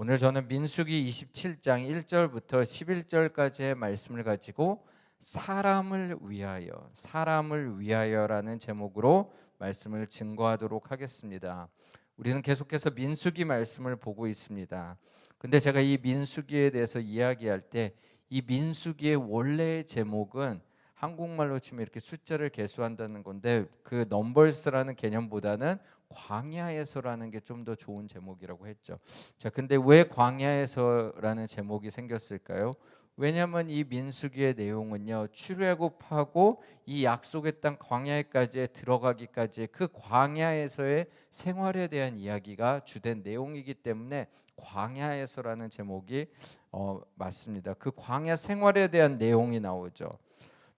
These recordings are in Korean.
오늘 저는 민수기 27장 1절부터 11절까지의 말씀을 가지고 사람을 위하여 사람을 위하여라는 제목으로 말씀을 증거하도록 하겠습니다. 우리는 계속해서 민수기 말씀을 보고 있습니다. 근데 제가 이 민수기에 대해서 이야기할 때 이 민수기의 원래의 제목은 한국말로 치면 이렇게 숫자를 계수한다는 건데 그 넘버스라는 개념보다는 광야에서라는 게 좀 더 좋은 제목이라고 했죠. 자, 근데 왜 광야에서라는 제목이 생겼을까요? 왜냐하면 이 민수기의 내용은요 출애굽하고 이 약속의 땅 광야에까지 들어가기까지 그 광야에서의 생활에 대한 이야기가 주된 내용이기 때문에 광야에서라는 제목이 어, 맞습니다. 그 광야 생활에 대한 내용이 나오죠.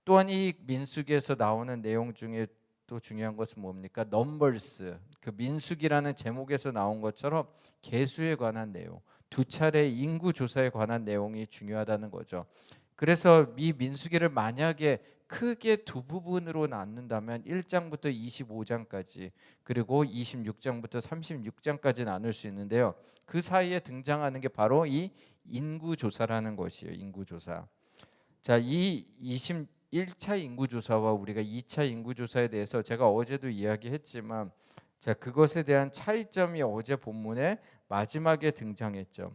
또한 이 민수기에서 나오는 내용 중에 또 중요한 것은 뭡니까? 넘버스. 그 민수기라는 제목에서 나온 것처럼 계수에 관한 내용, 두 차례 인구 조사에 관한 내용이 중요하다는 거죠. 그래서 이 민수기를 만약에 크게 두 부분으로 나눈다면 1장부터 25장까지 그리고 26장부터 36장까지 나눌 수 있는데요. 그 사이에 등장하는 게 바로 이 인구 조사라는 것이에요. 인구 조사. 자, 이 21차 인구 조사와 우리가 2차 인구 조사에 대해서 제가 어제도 이야기했지만 자, 그것에 대한 차이점이 어제 본문의 마지막에 등장했죠.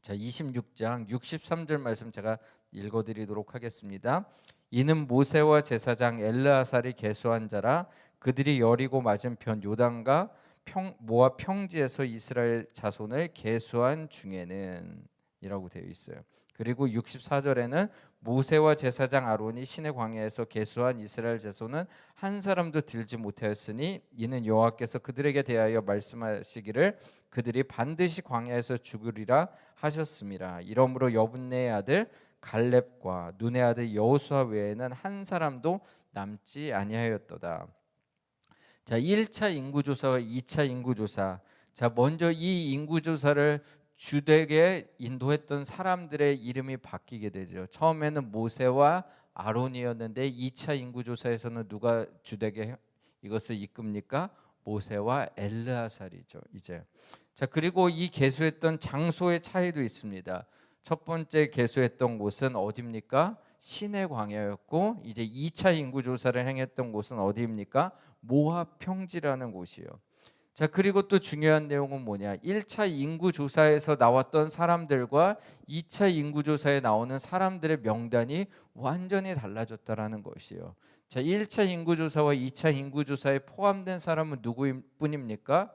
자, 26장 63절 말씀 제가 읽어 드리도록 하겠습니다. 이는 모세와 제사장 엘르아살이 계수한 자라 그들이 여리고 맞은편 요단과 평, 모압 평지에서 이스라엘 자손을 계수한 중에는 이라고 되어 있어요. 그리고 64절에는 모세와 제사장 아론이 신의 광야에서 계수한 이스라엘 자손은 한 사람도 들지 못하였으니 이는 여호와께서 그들에게 대하여 말씀하시기를 그들이 반드시 광야에서 죽으리라 하셨습니다. 이러므로 여분네의 아들 갈렙과 눈의 아들 여호수아 외에는 한 사람도 남지 아니하였도다. 자, 1차 인구 조사와 2차 인구 조사. 자, 먼저 이 인구 조사를 주되게 인도했던 사람들의 이름이 바뀌게 되죠. 처음에는 모세와 아론이었는데 2차 인구 조사에서는 누가 주되게 이것을 이끕니까? 모세와 엘르아살이죠. 이제 자 그리고 이 계수했던 장소의 차이도 있습니다. 첫 번째 계수했던 곳은 어디입니까? 신의 광야였고 이제 2차 인구 조사를 행했던 곳은 어디입니까? 모압 평지라는 곳이요. 자, 그리고 또 중요한 내용은 뭐냐? 1차 인구 조사에서 나왔던 사람들과 2차 인구 조사에 나오는 사람들의 명단이 완전히 달라졌다라는 것이요. 자, 1차 인구 조사와 2차 인구 조사에 포함된 사람은 누구뿐입니까?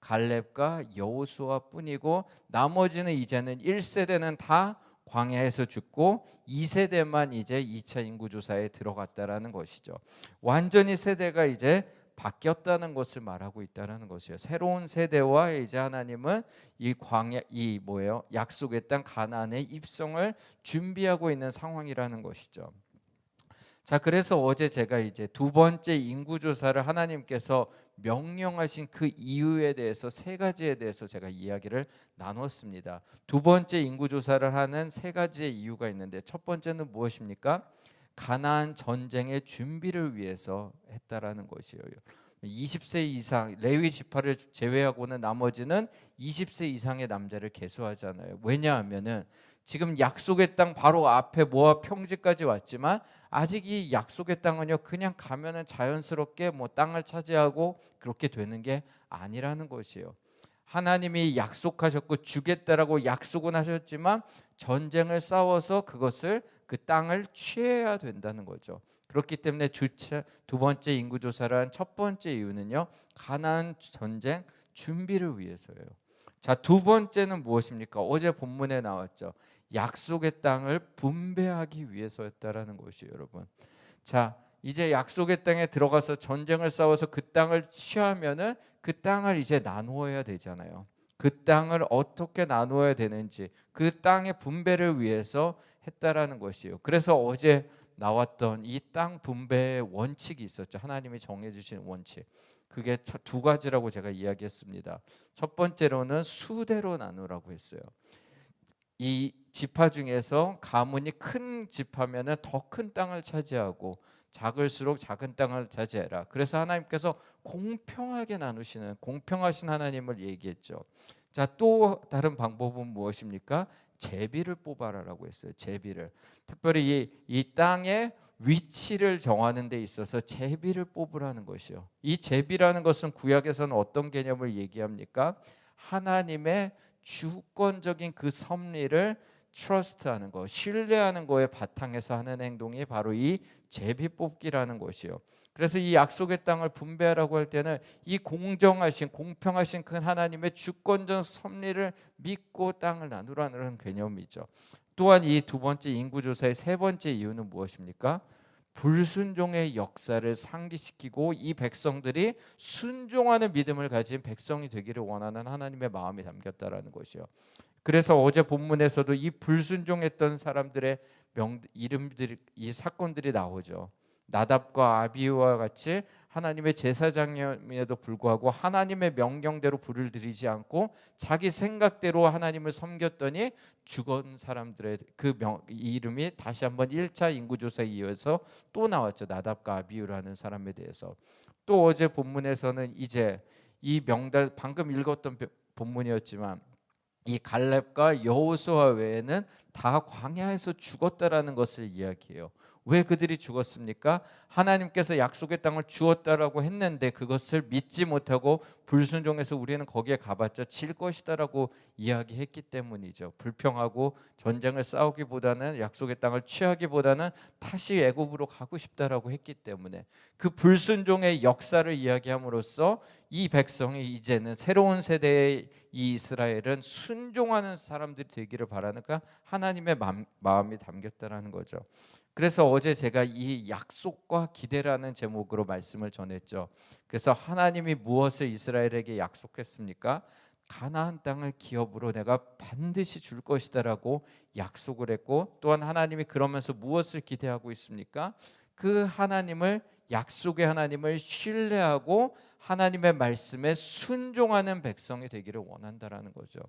갈렙과 여호수아 뿐이고 나머지는 이제는 1세대는 다 광야에서 죽고 2세대만 이제 2차 인구 조사에 들어갔다라는 것이죠. 완전히 세대가 이제 바뀌었다는 것을 말하고 있다는 것이에요. 새로운 세대와 이제 하나님은 이 광야 이 뭐예요? 약속의 땅 가나안의 입성을 준비하고 있는 상황이라는 것이죠. 자, 그래서 어제 제가 이제 두 번째 인구 조사를 하나님께서 명령하신 그 이유에 대해서 세 가지에 대해서 제가 이야기를 나눴습니다. 두 번째 인구 조사를 하는 세 가지의 이유가 있는데 첫 번째는 무엇입니까? 가나안 전쟁의 준비를 위해서 했다라는 것이에요. 20세 이상 레위 지파를 제외하고는 나머지는 20세 이상의 남자를 계수하잖아요. 왜냐하면은 지금 약속의 땅 바로 앞에 모압 평지까지 왔지만 아직 이 약속의 땅은요 그냥 가면은 자연스럽게 뭐 땅을 차지하고 그렇게 되는 게 아니라는 것이에요. 하나님이 약속하셨고 주겠다라고 약속은 하셨지만 전쟁을 싸워서 그것을 그 땅을 취해야 된다는 거죠. 그렇기 때문에 주차 두 번째 인구 조사를 한첫 번째 이유는요. 가나안 전쟁 준비를 위해서예요. 자, 두 번째는 무엇입니까? 어제 본문에 나왔죠. 약속의 땅을 분배하기 위해서였다라는 것이에요, 여러분. 자, 이제 약속의 땅에 들어가서 전쟁을 싸워서 그 땅을 취하면은 그 땅을 이제 나누어야 되잖아요. 그 땅을 어떻게 나누어야 되는지 그 땅의 분배를 위해서 했다라는 것이에요. 그래서 어제 나왔던 이 땅 분배의 원칙이 있었죠. 하나님이 정해 주신 원칙. 그게 두 가지라고 제가 이야기했습니다. 첫 번째로는 수대로 나누라고 했어요. 이 지파 중에서 가문이 큰 지파면은 더 큰 땅을 차지하고 작을수록 작은 땅을 차지해라. 그래서 하나님께서 공평하게 나누시는 공평하신 하나님을 얘기했죠. 자, 또 다른 방법은 무엇입니까? 제비를 뽑아라라고 했어요. 제비를. 특별히 이, 이 땅의 위치를 정하는 데 있어서 제비를 뽑으라는 것이요. 이 제비라는 것은 구약에서는 어떤 개념을 얘기합니까? 하나님의 주권적인 그 섭리를 트러스트하는 거, 신뢰하는 거에 바탕에서 하는 행동이 바로 이 제비 뽑기라는 것이요. 그래서 이 약속의 땅을 분배하라고 할 때는 이 공정하신 공평하신 큰 하나님의 주권적 섭리를 믿고 땅을 나누라는 개념이죠. 또한 이 두 번째 인구 조사의 세 번째 이유는 무엇입니까? 불순종의 역사를 상기시키고 이 백성들이 순종하는 믿음을 가진 백성이 되기를 원하는 하나님의 마음이 담겼다라는 것이요. 그래서 어제 본문에서도 이 불순종했던 사람들의 명 이름들이 이 사건들이 나오죠. 나답과 아비와 같이 하나님의 제사장임에도 불구하고 하나님의 명령대로 불을 들이지 않고 자기 생각대로 하나님을 섬겼더니 죽은 사람들의 그 명, 이름이 다시 한번 1차 인구조사에 이어서 또 나왔죠. 나답과 아비우라는 사람에 대해서. 또 어제 본문에서는 이제 이 명단 방금 읽었던 본문이었지만 이 갈렙과 여호수아 외에는 다 광야에서 죽었다라는 것을 이야기해요. 왜 그들이 죽었습니까? 하나님께서 약속의 땅을 주었다라고 했는데 그것을 믿지 못하고 불순종해서 우리는 거기에 가봤자 질 것이다라고 이야기했기 때문이죠. 불평하고 전쟁을 싸우기보다는 약속의 땅을 취하기보다는 다시 애굽으로 가고 싶다라고 했기 때문에 그 불순종의 역사를 이야기함으로써 이 백성이 이제는 새로운 세대의 이 이스라엘은 순종하는 사람들이 되기를 바라니까 하나님의 마음이 담겼다라는 거죠. 그래서 어제 제가 이 약속과 기대라는 제목으로 말씀을 전했죠. 그래서 하나님이 무엇을 이스라엘에게 약속했습니까? 가나안 땅을 기업으로 내가 반드시 줄 것이다라고 약속을 했고 또한 하나님이 그러면서 무엇을 기대하고 있습니까? 그 하나님을 약속의 하나님을 신뢰하고 하나님의 말씀에 순종하는 백성이 되기를 원한다라는 거죠.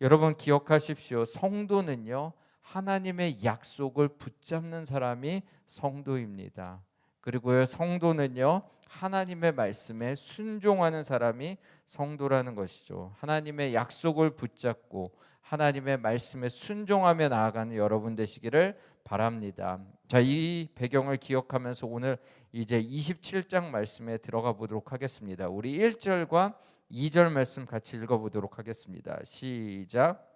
여러분 기억하십시오. 성도는요. 하나님의 약속을 붙잡는 사람이 성도입니다. 그리고요 성도는요 하나님의 말씀에 순종하는 사람이 성도라는 것이죠. 하나님의 약속을 붙잡고 하나님의 말씀에 순종하며 나아가는 여러분 되시기를 바랍니다. 자, 이 배경을 기억하면서 오늘 이제 27장 말씀에 들어가 보도록 하겠습니다. 우리 1절과 2절 말씀 같이 읽어 보도록 하겠습니다. 시작.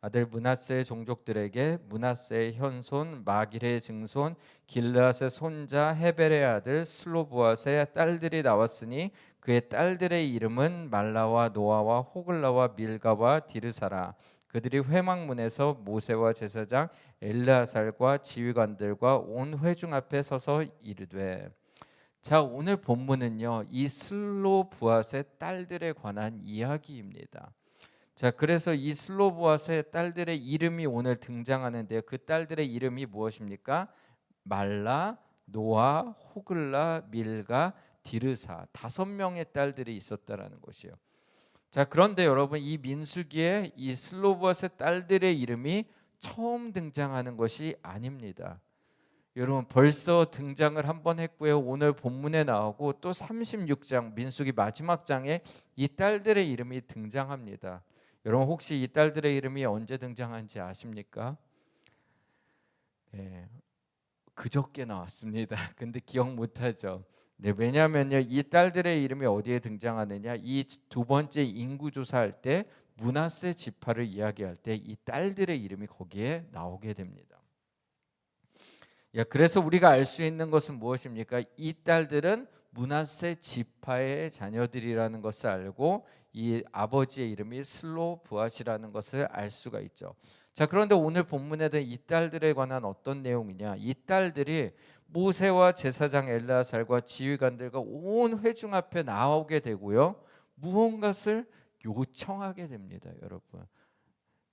아들 문하세의 종족들에게 문하세의 현손 마길의 증손 길르앗의 손자 헤벨의 아들 슬로보앗의 딸들이 나왔으니 그의 딸들의 이름은 말라와 노아와 호글라와 밀가와 디르사라 그들이 회막문에서 모세와 제사장 엘르아살과 지휘관들과 온 회중 앞에 서서 이르되 자 오늘 본문은요 이 슬로부앗의 딸들에 관한 이야기입니다. 자, 그래서 이 슬로보아스의 딸들의 이름이 오늘 등장하는데요. 그 딸들의 이름이 무엇입니까? 말라, 노아, 호글라, 밀가, 디르사 다섯 명의 딸들이 있었다라는 것이요. 자, 그런데 여러분 이 민수기에 이 슬로보아스의 딸들의 이름이 처음 등장하는 것이 아닙니다. 여러분 벌써 등장을 한 번 했고요. 오늘 본문에 나오고 또 36장 민수기 마지막 장에 이 딸들의 이름이 등장합니다. 여러분 혹시 이 딸들의 이름이 언제 등장한지 아십니까? 네, 그저께 나왔습니다. 근데 기억 못하죠. 네, 왜냐하면요 이 딸들의 이름이 어디에 등장하느냐 이 두 번째 인구 조사할 때 문하세 지파를 이야기할 때 이 딸들의 이름이 거기에 나오게 됩니다. 야, 그래서 우리가 알 수 있는 것은 무엇입니까? 이 딸들은 문하세 지파의 자녀들이라는 것을 알고 이 아버지의 이름이 슬로부앗이라는 것을 알 수가 있죠. 자, 그런데 오늘 본문에 대한 이 딸들에 관한 어떤 내용이냐? 이 딸들이 모세와 제사장 엘라살과 지휘관들과 온 회중 앞에 나오게 되고요. 무언가를 요청하게 됩니다, 여러분.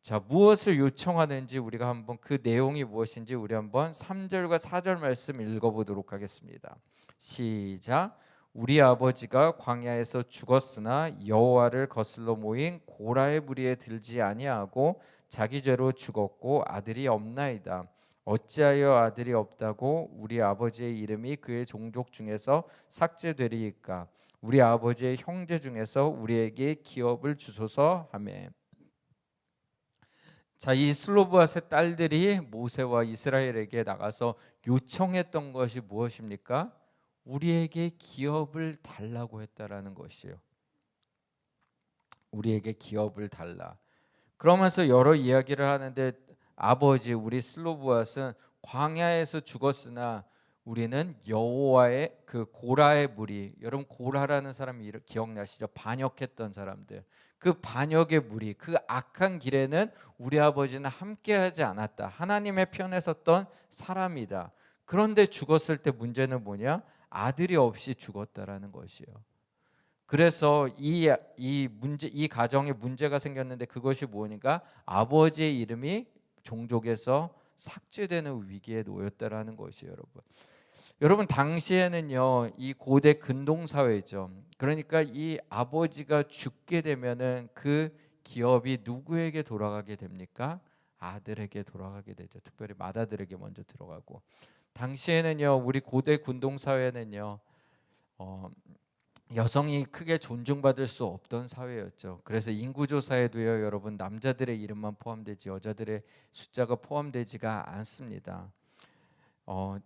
자, 무엇을 요청하는지 우리가 한번 그 내용이 무엇인지 우리 한번 3절과 4절 말씀 읽어 보도록 하겠습니다. 시작. 우리 아버지가 광야에서 죽었으나 여호와를 거슬러 모인 고라의 무리에 들지 아니하고 자기 죄로 죽었고 아들이 없나이다. 어찌하여 아들이 없다고 우리 아버지의 이름이 그의 종족 중에서 삭제되리이까? 우리 아버지의 형제 중에서 우리에게 기업을 주소서 하매 자, 이 슬로브아스의 딸들이 모세와 이스라엘에게 나가서 요청했던 것이 무엇입니까? 우리에게 기업을 달라고 했다라는 것이요. 우리에게 기업을 달라. 그러면서 여러 이야기를 하는데 아버지 우리 슬로브아스는 광야에서 죽었으나 우리는 여호와의 그 고라의 무리 여러분 고라라는 사람이 기억나시죠? 반역했던 사람들 그 반역의 무리 그 악한 길에는 우리 아버지는 함께하지 않았다 하나님의 편에 섰던 사람이다 그런데 죽었을 때 문제는 뭐냐 아들이 없이 죽었다라는 것이요 그래서 이, 이 문제 이 가정에 문제가 생겼는데 그것이 뭐니까 아버지의 이름이 종족에서 삭제되는 위기에 놓였다라는 것이에요, 여러분. 여러분 당시에는요 이 고대 근동 사회죠. 그러니까 이 아버지가 죽게 되면은 그 기업이 누구에게 돌아가게 됩니까? 아들에게 돌아가게 되죠. 특별히 맏아들에게 먼저 들어가고 당시에는요 우리 고대 군동 사회는요 어, 여성이 크게 존중받을 수 없던 사회였죠. 그래서 인구 조사에도요, 여러분 남자들의 이름만 포함되지 여자들의 숫자가 포함되지가 않습니다. 어,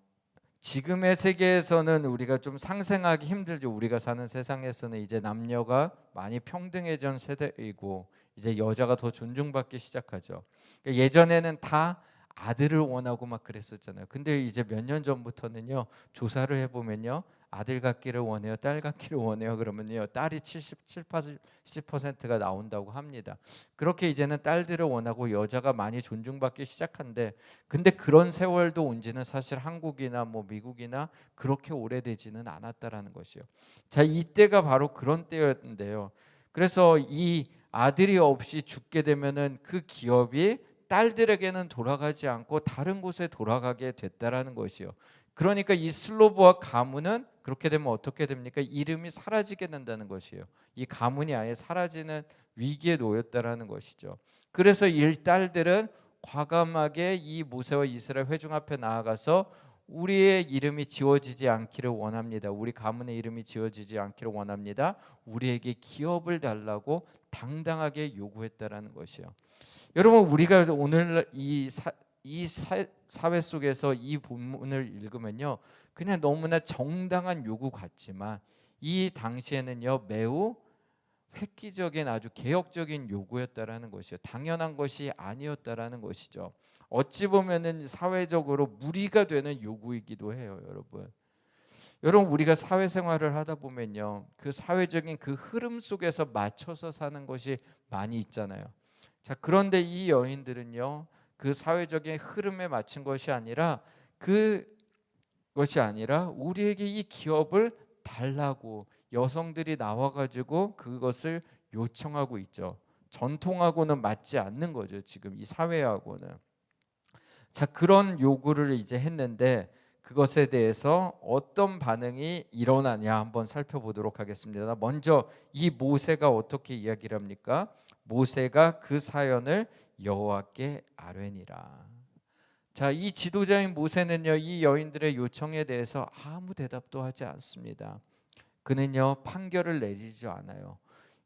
지금의 세계에서는 우리가 좀 상생하기 힘들죠. 우리가 사는 세상에서는 이제 남녀가 많이 평등해진 세대이고 이제 여자가 더 존중받기 시작하죠. 그러니까 예전에는 다 아들을 원하고 막 그랬었잖아요. 근데 이제 몇 년 전부터는요 조사를 해보면요 아들 갖기를 원해요, 딸 갖기를 원해요. 그러면요 딸이 77, 80%가 나온다고 합니다. 그렇게 이제는 딸들을 원하고 여자가 많이 존중받기 시작한데, 근데 그런 세월도 온지는 사실 한국이나 뭐 미국이나 그렇게 오래되지는 않았다라는 것이요. 자 이때가 바로 그런 때였는데요. 그래서 이 아들이 없이 죽게 되면은 그 기업이 딸들에게는 돌아가지 않고 다른 곳에 돌아가게 됐다라는 것이요. 그러니까 이 슬로브와 가문은 그렇게 되면 어떻게 됩니까? 이름이 사라지게 된다는 것이요. 이 가문이 아예 사라지는 위기에 놓였다라는 것이죠. 그래서 일딸들은 과감하게 이 모세와 이스라엘 회중 앞에 나아가서 우리의 이름이 지워지지 않기를 원합니다. 우리 가문의 이름이 지워지지 않기를 원합니다. 우리에게 기업을 달라고 당당하게 요구했다라는 것이요. 여러분 우리가 오늘 이, 사, 이 사, 사회 속에서 이 본문을 읽으면요 그냥 너무나 정당한 요구 같지만 이 당시에는요 매우 획기적인 아주 개혁적인 요구였다라는 것이요. 당연한 것이 아니었다라는 것이죠. 어찌 보면은 사회적으로 무리가 되는 요구이기도 해요 여러분. 여러분 우리가 사회생활을 하다 보면요 그 사회적인 그 흐름 속에서 맞춰서 사는 것이 많이 있잖아요 자, 그런데 이 여인들은요. 그 사회적인 흐름에 맞춘 것이 아니라 그 것이 아니라 우리에게 이 기업을 달라고 여성들이 나와 가지고 그것을 요청하고 있죠. 전통하고는 맞지 않는 거죠. 지금 이 사회하고는. 자, 그런 요구를 이제 했는데 그것에 대해서 어떤 반응이 일어나냐 한번 살펴보도록 하겠습니다. 먼저 이 모세가 어떻게 이야기를 합니까? 모세가 그 사연을 여호와께 아뢰니라. 자, 이 지도자인 모세는요, 이 여인들의 요청에 대해서 아무 대답도 하지 않습니다. 그는요, 판결을 내리지 않아요.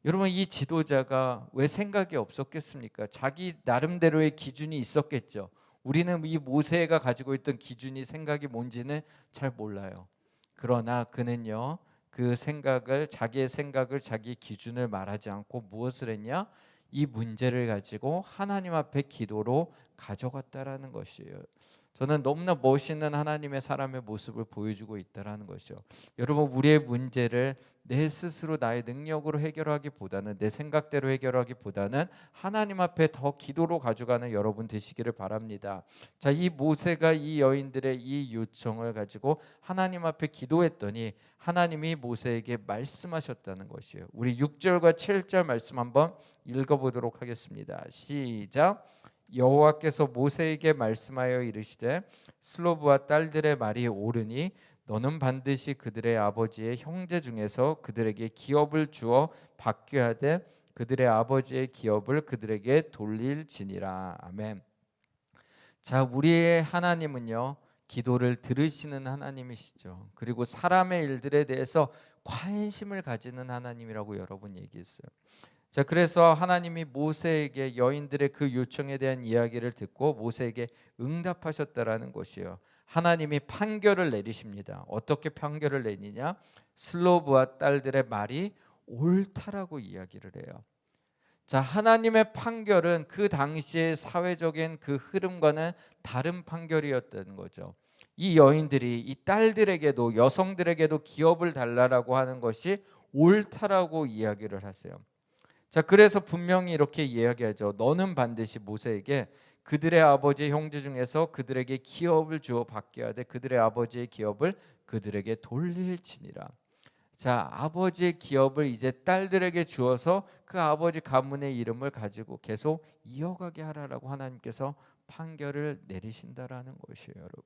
여러분, 이 지도자가 왜 생각이 없었겠습니까? 자기 나름대로의 기준이 있었겠죠. 우리는 이 모세가 가지고 있던 기준이 생각이 뭔지는 잘 몰라요. 그러나 그는요, 그 생각을 자기의 생각을 자기 기준을 말하지 않고 무엇을 했냐? 이 문제를 가지고 하나님 앞에 기도로 가져갔다라는 것이에요. 저는 너무나 멋있는 하나님의 사람의 모습을 보여주고 있다라는 것이죠. 여러분 우리의 문제를 내 스스로 나의 능력으로 해결하기보다는 내 생각대로 해결하기보다는 하나님 앞에 더 기도로 가져가는 여러분 되시기를 바랍니다. 자, 이 모세가 이 여인들의 이 요청을 가지고 하나님 앞에 기도했더니 하나님이 모세에게 말씀하셨다는 것이에요. 우리 6절과 7절 말씀 한번 읽어 보도록 하겠습니다. 시작. 여호와께서 모세에게 말씀하여 이르시되 슬로브와 딸들의 말이 옳으니 너는 반드시 그들의 아버지의 형제 중에서 그들에게 기업을 주어 받게 하되 그들의 아버지의 기업을 그들에게 돌릴지니라 아멘. 자, 우리의 하나님은요. 기도를 들으시는 하나님이시죠. 그리고 사람의 일들에 대해서 관심을 가지는 하나님이라고 여러 번 얘기했어요. 자, 그래서 하나님이 모세에게 여인들의 그 요청에 대한 이야기를 듣고 모세에게 응답하셨다라는 것이요. 하나님이 판결을 내리십니다. 어떻게 판결을 내리냐? 슬로브와 딸들의 말이 옳다라고 이야기를 해요. 자, 하나님의 판결은 그 당시의 사회적인 그 흐름과는 다른 판결이었던 거죠. 이 여인들이 이 딸들에게도 여성들에게도 기업을 달라라고 하는 것이 옳다라고 이야기를 하세요. 자, 그래서 분명히 이렇게 이야기하죠. 너는 반드시 모세에게 그들의 아버지 형제 중에서 그들에게 기업을 주어 받게 하되 그들의 아버지의 기업을 그들에게 돌릴지니라. 자, 아버지의 기업을 이제 딸들에게 주어서 그 아버지 가문의 이름을 가지고 계속 이어가게 하라라고 하나님께서 판결을 내리신다라는 것이에요, 여러분.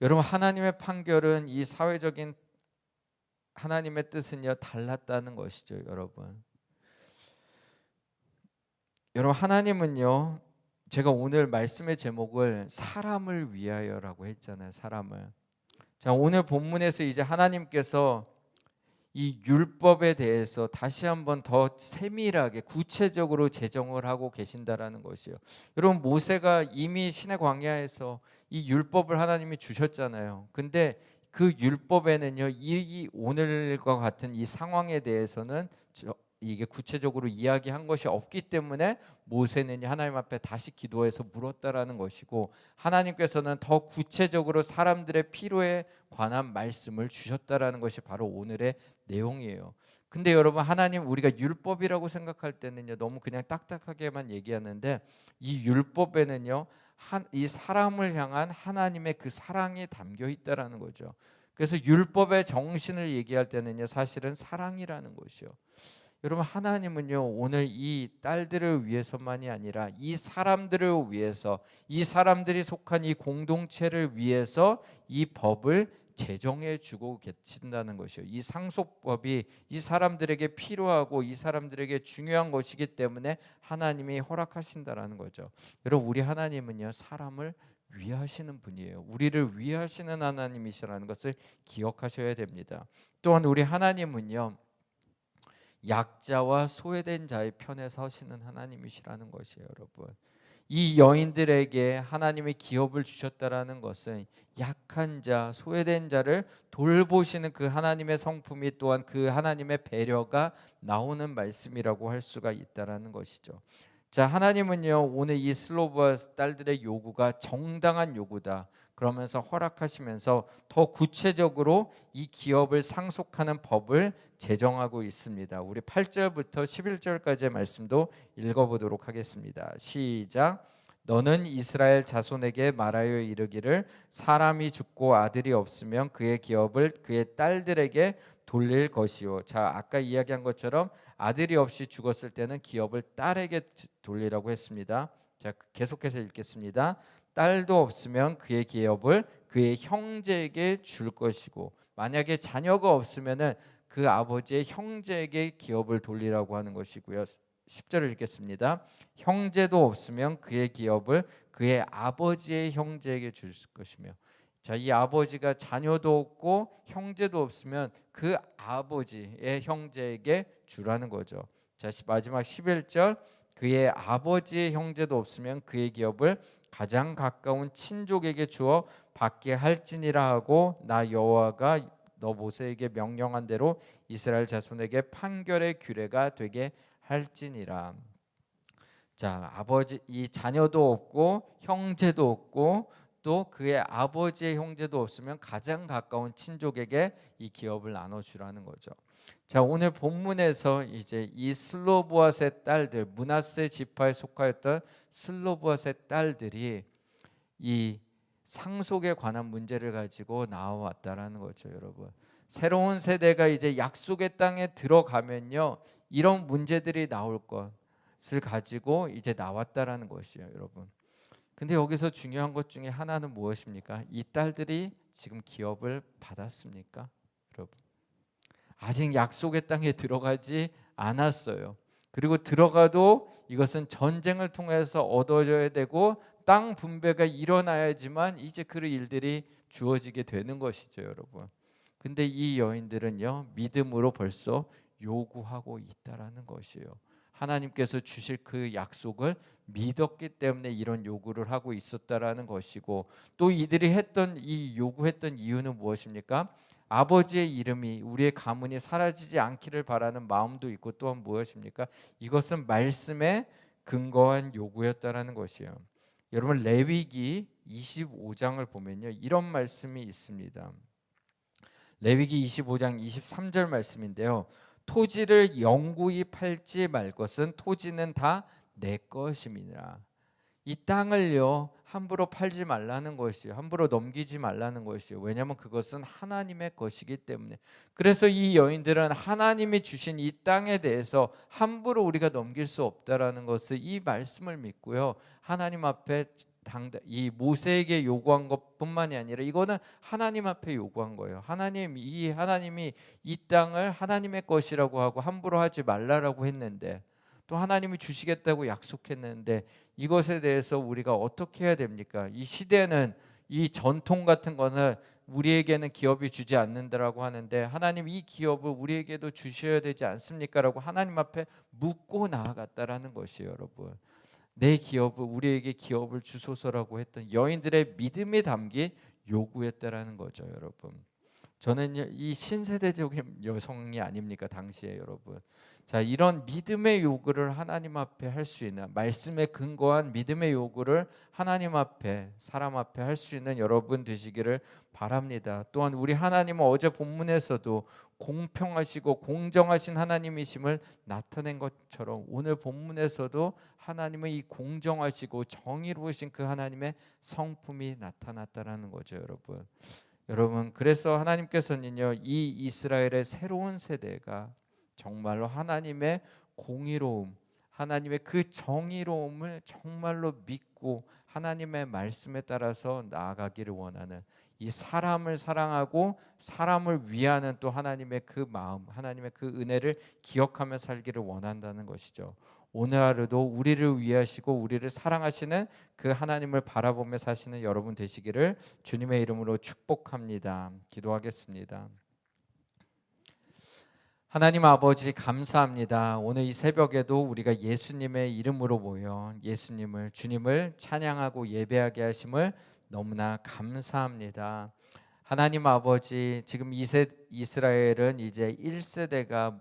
여러분 하나님의 판결은 이 사회적인 하나님의 뜻은요 달랐다는 것이죠, 여러분. 여러분 하나님은요 제가 오늘 말씀의 제목을 사람을 위하여라고 했잖아요. 사람을. 자, 오늘 본문에서 이제 하나님께서 이 율법에 대해서 다시 한번 더 세밀하게 구체적으로 제정을 하고 계신다라는 것이요. 여러분 모세가 이미 신의 광야에서 이 율법을 하나님이 주셨잖아요. 근데 그 율법에는요 이 오늘과 같은 이 상황에 대해서는 이게 구체적으로 이야기한 것이 없기 때문에 모세는 하나님 앞에 다시 기도해서 물었다라는 것이고 하나님께서는 더 구체적으로 사람들의 필요에 관한 말씀을 주셨다라는 것이 바로 오늘의 내용이에요. 근데 여러분 하나님 우리가 율법이라고 생각할 때는요 너무 그냥 딱딱하게만 얘기하는데 이 율법에는요 한, 이 사람을 향한 하나님의 그 사랑이 담겨 있다라는 거죠. 그래서 율법의 정신을 얘기할 때는요 사실은 사랑이라는 것이요. 여러분 하나님은요 오늘 이 딸들을 위해서만이 아니라 이 사람들을 위해서 이 사람들이 속한 이 공동체를 위해서 이 법을 제정해 주고 계신다는 것이요. 이 상속법이 이 사람들에게 필요하고 이 사람들에게 중요한 것이기 때문에 하나님이 허락하신다라는 거죠. 여러분 우리 하나님은요 사람을 위하시는 분이에요. 우리를 위하시는 하나님이시라는 것을 기억하셔야 됩니다. 또한 우리 하나님은요 약자와 소외된 자의 편에 서시는 하나님이시라는 것이에요, 여러분. 이 여인들에게 하나님의 기업을 주셨다라는 것은 약한 자, 소외된 자를 돌보시는 그 하나님의 성품이 또한 그 하나님의 배려가 나오는 말씀이라고 할 수가 있다라는 것이죠. 자, 하나님은요 오늘 이 슬로브와 딸들의 요구가 정당한 요구다. 그러면서 허락하시면서 더 구체적으로 이 기업을 상속하는 법을 제정하고 있습니다. 우리 8절부터 11절까지의 말씀도 읽어보도록 하겠습니다. 시작. 너는 이스라엘 자손에게 말하여 이르기를 사람이 죽고 아들이 없으면 그의 기업을 그의 딸들에게 돌릴 것이요. 자, 아까 이야기한 것처럼 아들이 없이 죽었을 때는 기업을 딸에게 돌리라고 했습니다. 자, 계속해서 읽겠습니다. 딸도 없으면 그의 기업을 그의 형제에게 줄 것이고 만약에 자녀가 없으면은 그 아버지의 형제에게 기업을 돌리라고 하는 것이고요. 10절을 읽겠습니다. 형제도 없으면 그의 기업을 그의 아버지의 형제에게 줄 것이며 자, 이 아버지가 자녀도 없고 형제도 없으면 그 아버지의 형제에게 주라는 거죠. 자, 마지막 11절 그의 아버지의 형제도 없으면 그의 기업을 가장 가까운 친족에게 주어 받게 할지니라 하고 나 여호와가 너 모세에게 명령한 대로 이스라엘 자손에게 판결의 규례가 되게 할지니라. 자, 아버지 이 자녀도 없고 형제도 없고 또 그의 아버지의 형제도 없으면 가장 가까운 친족에게 이 기업을 나눠 주라는 거죠. 자, 오늘 본문에서 이제 이 슬로보아스의 딸들, 문하세 지파에 속하였던 슬로보아스의 딸들이 이 상속에 관한 문제를 가지고 나와왔다라는 거죠, 여러분. 새로운 세대가 이제 약속의 땅에 들어가면요, 이런 문제들이 나올 것을 가지고 이제 나왔다라는 것이요, 여러분. 근데 여기서 중요한 것 중에 하나는 무엇입니까? 이 딸들이 지금 기업을 받았습니까, 여러분? 아직 약속의 땅에 들어가지 않았어요. 그리고 들어가도 이것은 전쟁을 통해서 얻어져야 되고 땅 분배가 일어나야지만 이제 그 일들이 주어지게 되는 것이죠, 여러분. 근데 이 여인들은요 믿음으로 벌써 요구하고 있다라는 것이에요. 하나님께서 주실 그 약속을 믿었기 때문에 이런 요구를 하고 있었다라는 것이고 또 이들이 했던 이 요구했던 이유는 무엇입니까? 아버지의 이름이 우리의 가문이 사라지지 않기를 바라는 마음도 있고 또한 무엇입니까? 이것은 말씀에 근거한 요구였다라는 것이에요. 여러분 레위기 25장을 보면요. 이런 말씀이 있습니다. 레위기 25장 23절 말씀인데요. 토지를 영구히 팔지 말 것은 토지는 다 내 것임이니라. 이 땅을요 함부로 팔지 말라는 것이요 함부로 넘기지 말라는 것이요. 왜냐하면 그것은 하나님의 것이기 때문에. 그래서 이 여인들은 하나님이 주신 이 땅에 대해서 함부로 우리가 넘길 수 없다라는 것을 이 말씀을 믿고요. 하나님 앞에 당다 이 모세에게 요구한 것뿐만이 아니라 이거는 하나님 앞에 요구한 거예요. 하나님 이 하나님이 이 땅을 하나님의 것이라고 하고 함부로 하지 말라라고 했는데 또 하나님이 주시겠다고 약속했는데 이것에 대해서 우리가 어떻게 해야 됩니까? 이 시대는 이 전통 같은 거는 우리에게는 기업이 주지 않는다라고 하는데 하나님 이 기업을 우리에게도 주셔야 되지 않습니까라고 하나님 앞에 묻고 나아갔다라는 것이에요, 여러분. 내 기업을 우리에게 기업을 주소서라고 했던 여인들의 믿음이 담긴 요구였다라는 거죠, 여러분. 저는 이 신세대적인 여성이 아닙니까 당시에 여러분. 자 이런 믿음의 요구를 하나님 앞에 할 수 있는 말씀에 근거한 믿음의 요구를 하나님 앞에 사람 앞에 할 수 있는 여러분 되시기를 바랍니다. 또한 우리 하나님은 어제 본문에서도 공평하시고 공정하신 하나님이심을 나타낸 것처럼 오늘 본문에서도 하나님은 이 공정하시고 정의로우신 그 하나님의 성품이 나타났다라는 거죠, 여러분. 여러분 그래서 하나님께서는요 이 이스라엘의 새로운 세대가 정말로 하나님의 공의로움, 하나님의 그 정의로움을 정말로 믿고 하나님의 말씀에 따라서 나아가기를 원하는 이 사람을 사랑하고 사람을 위하는 또 하나님의 그 마음, 하나님의 그 은혜를 기억하며 살기를 원한다는 것이죠. 오늘 하루도 우리를 위하시고 우리를 사랑하시는 그 하나님을 바라보며 사시는 여러분 되시기를 주님의 이름으로 축복합니다. 기도하겠습니다. 하나님 아버지 감사합니다. 오늘 이 새벽에도 우리가 예수님의 이름으로 모여 예수님을 주님을 찬양하고 예배하게 하심을 너무나 감사합니다. 하나님 아버지 지금 이세, 이스라엘은 이제 1세대가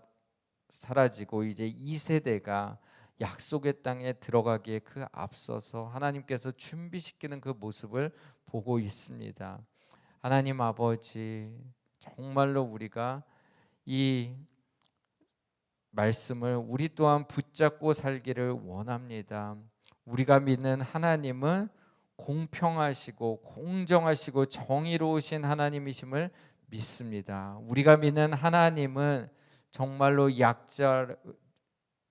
사라지고 이제 2세대가 약속의 땅에 들어가기에 그 앞서서 하나님께서 준비시키는 그 모습을 보고 있습니다. 하나님 아버지 정말로 우리가 이 말씀을 우리 또한 붙잡고 살기를 원합니다. 우리가 믿는 하나님은 공평하시고 공정하시고 정의로우신 하나님이심을 믿습니다. 우리가 믿는 하나님은 정말로 약자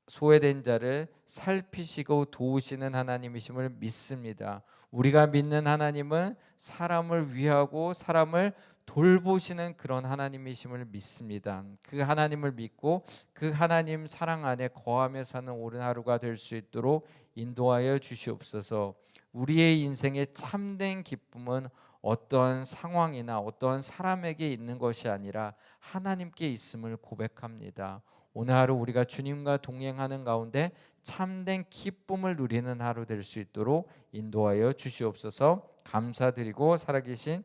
소외된 자를 살피시고 도우시는 하나님이심을 믿습니다. 우리가 믿는 하나님은 사람을 위하고 사람을 돌보시는 그런 하나님이심을 믿습니다. 그 하나님을 믿고 그 하나님 사랑 안에 거하며 사는 오른 하루가 될 수 있도록 인도하여 주시옵소서. 우리의 인생의 참된 기쁨은 어떠한 상황이나 어떠한 사람에게 있는 것이 아니라 하나님께 있음을 고백합니다. 오늘 하루 우리가 주님과 동행하는 가운데 참된 기쁨을 누리는 하루 될 수 있도록 인도하여 주시옵소서. 감사드리고 살아계신